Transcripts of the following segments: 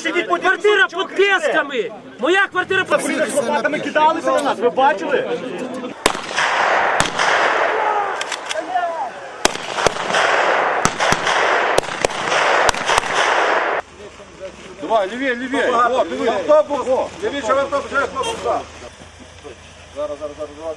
Квартира під песками. Моя квартира під песками. Лопатами кидалися на нас, ви бачили? Давай, лівіє, лівіє. О, диви, автобус. Лівіше в автобус, вже автобус. так. Зараз, зараз, зараз, зараз.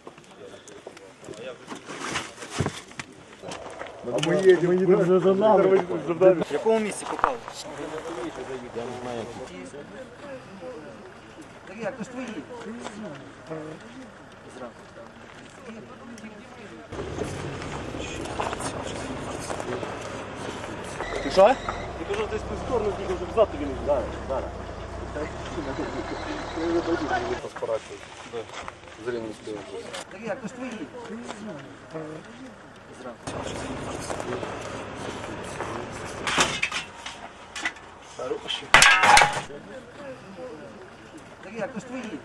в яку сторону йдете? його, так? В якому місці попали? Що? Ти кажу, десь в сторону бігав, щоб взад тобі не зараз. Зараз. Так як, то ж твої.